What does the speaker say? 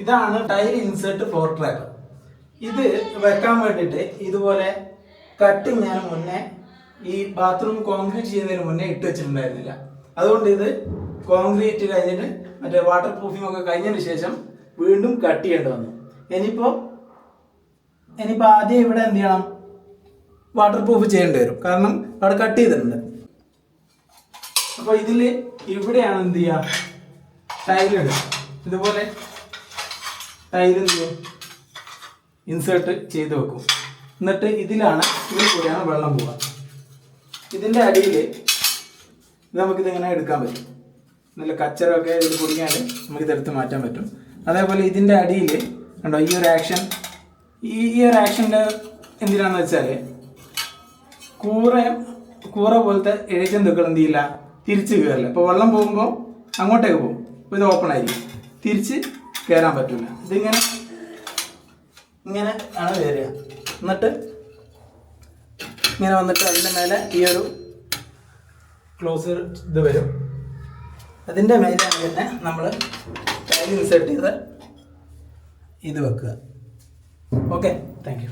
ഇതാണ് tile insert floor trap ഇത് വെക്കാൻ വേണ്ടിയിട്ട് ഇതുപോലെ കട്ട് ഞാൻ മുന്നേ ഈ ബാത്റൂം കോൺക്രീറ്റ് ചെയ്യുന്നതിന് മുന്നേ ഇട്ട് വെച്ചിട്ടുണ്ടായിരുന്നില്ല. അതുകൊണ്ട് ഇത് കോൺക്രീറ്റ് കഴിഞ്ഞിട്ട് മറ്റേ വാട്ടർ പ്രൂഫിംഗ് ഒക്കെ കഴിഞ്ഞതിന് ശേഷം വീണ്ടും കട്ട് ചെയ്യേണ്ടി വന്നു. ഇനിയിപ്പോൾ ഇനിയിപ്പോൾ ആദ്യം ഇവിടെ എന്ത് ചെയ്യണം? വാട്ടർ പ്രൂഫ് ചെയ്യേണ്ടി വരും. കാരണം അവിടെ കട്ട് ചെയ്തിട്ടുണ്ട്. അപ്പോൾ ഇതിൽ ഇവിടെയാണ് എന്ത് ചെയ്യുക? ടൈലുണ്ട് ഇതുപോലെ എന്ത് ചെയ്യും ഇൻസേർട്ട് ചെയ്ത് വെക്കും. എന്നിട്ട് ഇതിലാണ് ഇതിൽ കൂടിയാണ് വെള്ളം പോവുക. ഇതിന്റെ അടിയിൽ നമുക്കിതിങ്ങനെ എടുക്കാൻ പറ്റും? നല്ല കച്ചറൊക്കെ ഇതിൽ കുടുങ്ങിയാൽ നമുക്കിതെടുത്ത് മാറ്റാൻ പറ്റും. അതേപോലെ ഇതിന്റെ അടിയിൽ കണ്ടോ ഈ ഒരു ആക്ഷൻ ഈ ഈ ഒരു ആക്ഷന്റെ എന്തിനാണെന്ന് വെച്ചാൽ കൂറ കൂറ പോലത്തെ എഴുചന്തുക്കൾ എന്ത് ചെയ്യില്ല തിരിച്ച് കയറില്ല. ഇപ്പോൾ വെള്ളം പോകുമ്പോൾ അങ്ങോട്ടേക്ക് പോകും. ഇത് ഓപ്പൺ ആയിരിക്കും. തിരിച്ച് കയറാൻ പറ്റില്ല ഇതിങ്ങനെ ഇങ്ങനെ ആണ് കയറുക എന്നിട്ട് ഇങ്ങനെ വന്നിട്ട് അതിന്റെ മേലെ ഈ ഒരു ക്ലോസർ ഇത് വരും. അതിന്റെ മേലെയാണ് പിന്നെ നമ്മൾ ടൈൽ ഇൻസേർട്ട് ചെയ്ത് ഇത് വെക്കുക. Okay thank you